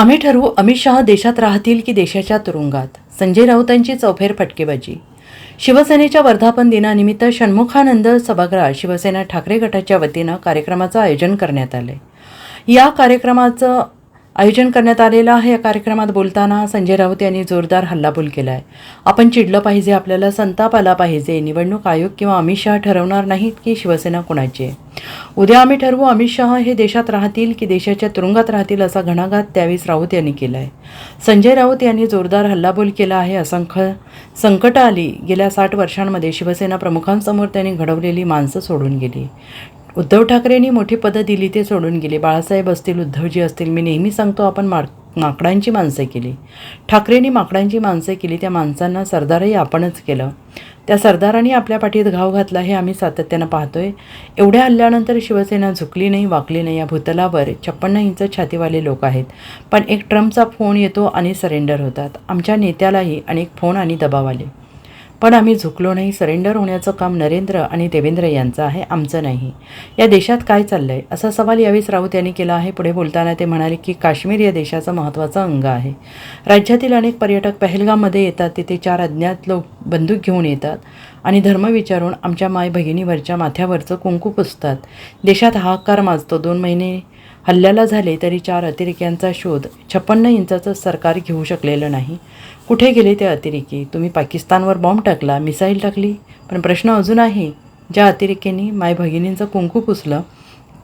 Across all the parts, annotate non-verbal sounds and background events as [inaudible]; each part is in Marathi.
आम्ही ठरवू अमित शहा देशात राहतील की देशाच्या तुरुंगात? संजय राऊतांची चौफेर फटकेबाजी. शिवसेनेच्या वर्धापन दिनानिमित्त षण्मुखानंद सभागृहात शिवसेना ठाकरे गटाच्या वतीनं कार्यक्रमाचं आयोजन करण्यात आलं या कार्यक्रमाचं आयोजन करण्यात आलेलं आहे. या कार्यक्रमात बोलताना संजय राऊत यांनी जोरदार हल्लाबोल केला आहे आपण चिडलं पाहिजे आपल्याला संताप आला पाहिजे. निवडणूक आयोग किंवा अमित शहा ठरवणार नाहीत की शिवसेना कुणाची आहे? उद्या आम्ही ठरवू अमित शहा हे देशात राहतील की देशाच्या तुरुंगात राहतील असा घणाघात त्यावेळेस राऊत यांनी केला आहे संजय राऊत यांनी जोरदार हल्लाबोल केला आहे असंख्य संकट आली. गेल्या साठ वर्षांमध्ये शिवसेना प्रमुखांसमोर त्यांनी घडवलेली माणसं सोडून गेली. उद्धव ठाकरेंनी मोठी पदं दिली ते सोडून गेले. बाळासाहेब असतील उद्धवजी असतील मी नेहमी सांगतो आपण मार माकडांची माणसं केली. ठाकरेंनी माकडांची माणसं केली त्या माणसांना सरदारही आपणच केलं. त्या सरदारांनी आपल्या पाठीत घाव घातला हे आम्ही सातत्यानं पाहतोय. एवढ्या हल्ल्यानंतर शिवसेना झुकली नाही वाकली नाही. या भूतलावर छप्पन्न इंच छातीवाले लोक आहेत. पण एक ट्रम्पचा फोन येतो आणि सरेंडर होतात. आमच्या नेत्यालाही अनेक फोन आणि दबाव आले. पण आम्ही झुकलो नाही सरेंडर होण्याचं काम नरेंद्र आणि देवेंद्र यांचं आहे आमचं नाही. या देशात काय चाललं आहे असा सवाल यावेळेस राऊत यांनी केला आहे. पुढे बोलताना ते म्हणाले की काश्मीर या देशाचं महत्त्वाचं अंग आहे. राज्यातील अनेक पर्यटक पहलगाममध्ये येतात. तिथे चार अज्ञात लोक बंदूक घेऊन येतात आणि धर्म विचारून आमच्या माय भगिनीवरच्या माथ्यावरचं कुंकू पुसतात. देशात हाहाकार माजतो. दोन महिने हल्ल्याला झाले तरी चार अतिरेक्यांचा शोध छप्पन्न इंचाचं सरकार घेऊ शकलेलं नाही. कुठे गेले ते अतिरेकी? तुम्ही पाकिस्तानवर बॉम्ब टाकला मिसाईल टाकली? पण प्रश्न अजून आहे ज्या अतिरेक्यांनी माय भगिनींचं कुंकू पुसलं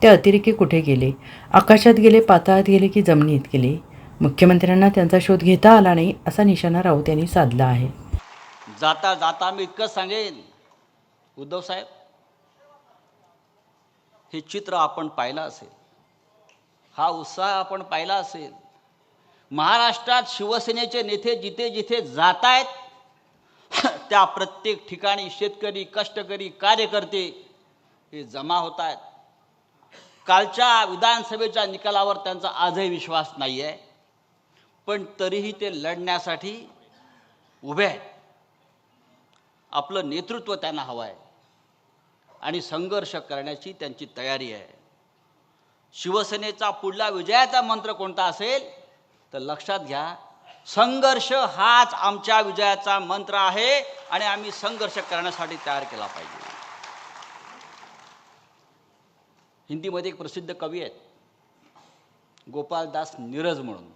ते अतिरेकी कुठे गेले? आकाशात गेले पाताळात गेले की जमिनीत गेले? मुख्यमंत्र्यांना त्यांचा शोध घेता आला नाही असा निशाणा राऊत यांनी साधला आहे. जाता जाता मी इतकंच सांगेन. उद्धव साहेब हे चित्र आपण पाहिलं असेल. हा उत्साह आपण पाहिला असेल. महाराष्ट्रात शिवसेनेचे नेते जिथे जिथे जात आहेत [laughs] त्या प्रत्येक ठिकाणी शेतकरी कष्टकरी कार्यकर्ते हे जमा होत आहेत कालच्या विधानसभेच्या निकालावर त्यांचा आजही विश्वास नाही आहे पण तरीही ते लढण्यासाठी उभे आहेत. आपलं नेतृत्व त्यांना हवं आहे आणि संघर्ष करण्याची त्यांची तयारी आहे. शिवसेनेचा पुढला विजयाचा मंत्र कोणता असेल? तर लक्षात घ्या संघर्ष हाच आमच्या विजयाचा मंत्र आहे आणि आम्ही संघर्ष करण्यासाठी तयार केला पाहिजे. हिंदीमध्ये एक प्रसिद्ध कवी आहेत गोपालदास नीरज म्हणून.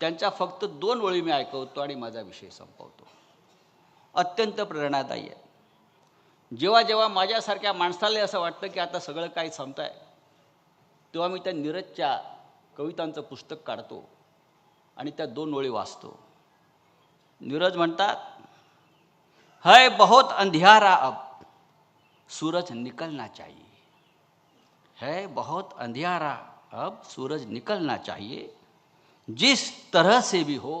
त्यांच्या फक्त दोन ओळी मी ऐकवतो आणि माझा विषय संपवतो. अत्यंत प्रेरणादायी आहे जेव्हा जेव्हा माझ्यासारख्या माणसाला असं वाटतं की आता सगळं काही संपत आहे तेव्हा मी त्या नीरजच्या कवितांचं पुस्तक काढतो आणि त्या दोन ओळी वाचतो. नीरज म्हणतात है बहुत अंधियारा अब सूरज निकलना चाहिए. है बहुत अंधियारा अब सूरज निकलना चाहिए। जिस तरह से भी हो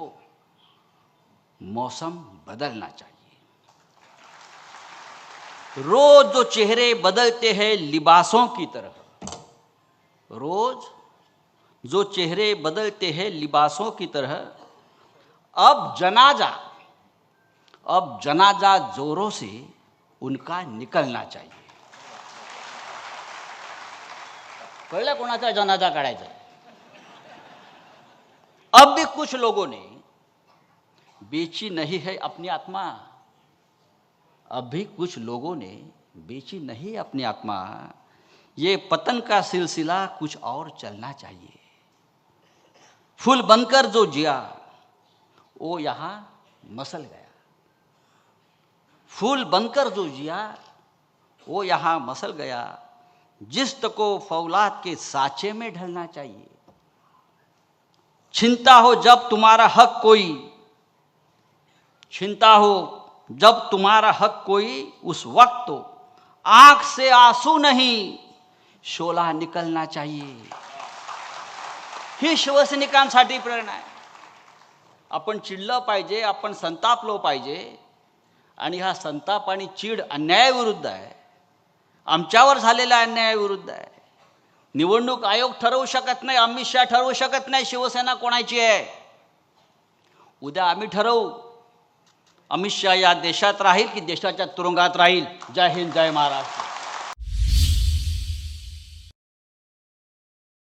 मौसम बदलना चाहिए. रोज जो चेहरे बदलते हैं लिबासों की तरह। रोज जो चेहरे बदलते हैं लिबासों की तरह, अब जनाजा अब जनाजा जोरों से उनका निकलना चाहिए। कळलं कोणाचा जनाजा काढायचा अब भी कुछ लोगों ने, बेची नहीं है अपनी आत्मा। अब भी कुछ लोगों ने, बेची नहीं अपनी आत्मा। ये पतन का सिलसिला कुछ और चलना चाहिए। फूल बनकर जो जिया, वो यहाँ मसल गया। फूल बनकर जो जिया, वो यहाँ मसल गया। जिस्त को फौलाद के साचे में ढलना चाहिए। छिनता हो जब तुम्हारा हक कोई, छिनता हो जब तुम्हारा हक कोई, उस वक्त तो आँख से आँसू नहीं शोला निकलना चाहिए। ही शिवसैनिकांसाठी प्रेरणा आहे. आपण चिडलं पाहिजे आपण संतापलो पाहिजे. आणि हा संताप आणि चीड अन्यायाविरुद्ध आहे. आमच्यावर झालेल्या अन्यायाविरुद्ध आहे. निवडणूक आयोग ठरवू शकत नाही अमित शहा ठरवू शकत नाही शिवसेना कोणाची आहे. उद्या आम्ही ठरवू. अमित शहा या देशात राहील की देशाच्या तुरुंगात राहील. जय हिंद जय महाराष्ट्र.